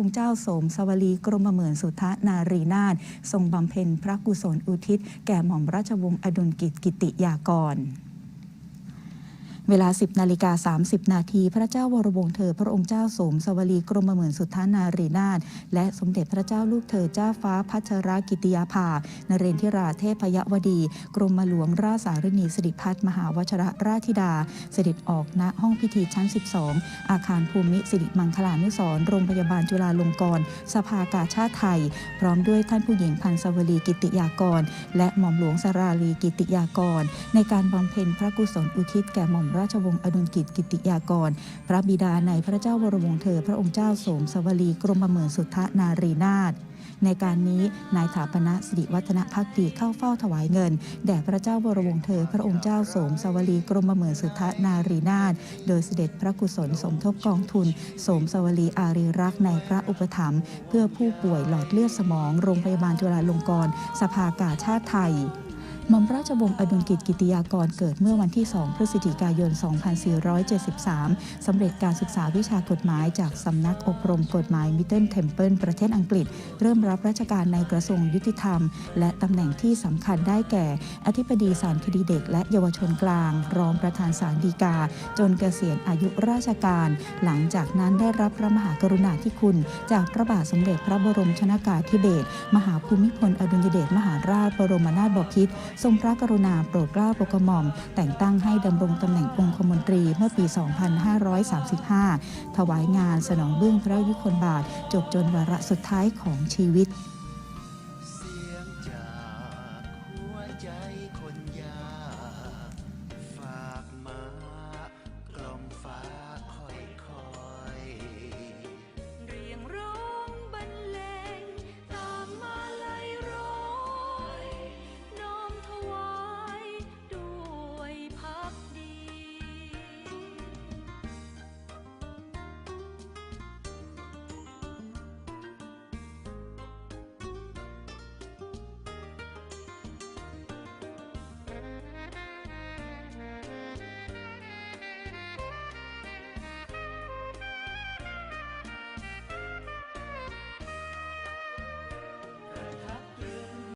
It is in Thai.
องค์เจ้าโสมสวลีกรมเหมือนสุทธนารีนาถทรงบำเพ็ญพระกุศลอุทิศ แก่หม่อมราชวงศ์อดุลกิจกิติยากร เวลา 10นาฬิกา30 นาทีพระเจ้าวรวงศ์เธอ พระองค์เจ้าสมสวลีกรมเหมือนสุทธานารีนาถและสมเด็จพระเจ้าลูกเธอเจ้าฟ้าพัชรกิติยาภานเรนทิราเทพยวดี กรมหลวงราชสารณีสิริพัฒน์มหาวชรราชธิดา เสด็จออกณห้องพิธีชั้น 12 อาคารภูมิสิริมังคลานุสรโรงพยาบาลจุฬาลงกรณ์สภากาชาติไทย พร้อมด้วยท่านผู้หญิงพันสวลีกิติยากร และหม่อมหลวงสราลีกิติยากร ในการบำเพ็ญพระกุศลอุทิศแก่หม่อมราชวงศ์อดุลกิจกิติยากร พระบิดาในพระเจ้าวรวงเธอ พระองค์เจ้าโสมสวลีกรมเหมือนสุทธนารีนาถในการนี้นายถาปณะสิริวัฒนพักดีเข้าเฝ้าถวายเงิน แด่พระเจ้าวรวงเธอ พระองค์เจ้าสมสวลีกรมเหมือนสุทธนารีนาถโดยเสด็จพระกุศลสมทบกองทุนสมสวลีอารีรักษ์ในพระอุปถัมภ์เพื่อผู้ป่วยหลอดเลือดสมอง โรงพยาบาลจุฬาลงกรณ์สภากาชาติไทย ม่อมราชวงศ์อดุลกิจกิติยากรเกิดเมื่อวันที่ 2 พฤศจิกายน 2473 สำเร็จการศึกษาวิชากฎหมายจากสำนักอบรมกฎหมายมิเติลเทมเพิลประเทศอังกฤษ เริ่มรับราชการในกระทรวงยุติธรรม และตำแหน่งที่สำคัญได้แก่ อธิบดีศาลคดีเด็ก และเยาวชนกลาง รองประธานศาลฎีกา จนเกษียณอายุราชการ หลังจากนั้นได้รับพระมหากรุณาธิคุณ จากพระบาทสมเด็จพระบรมชนากาธิเบศรมหาภูมิพลอดุลยเดชมหาราชบรมนาถบพิตรทรงพระกรุณาโปรดเกล้าโปรดกระหม่อม แต่งตั้งให้ดำรงตำแหน่งองคมนตรีเมื่อปี 2535 ถวายงานสนองเบื้องพระยุคลบาท จบจนวาระสุดท้ายของชีวิตเสียงจากหัวใจคนยา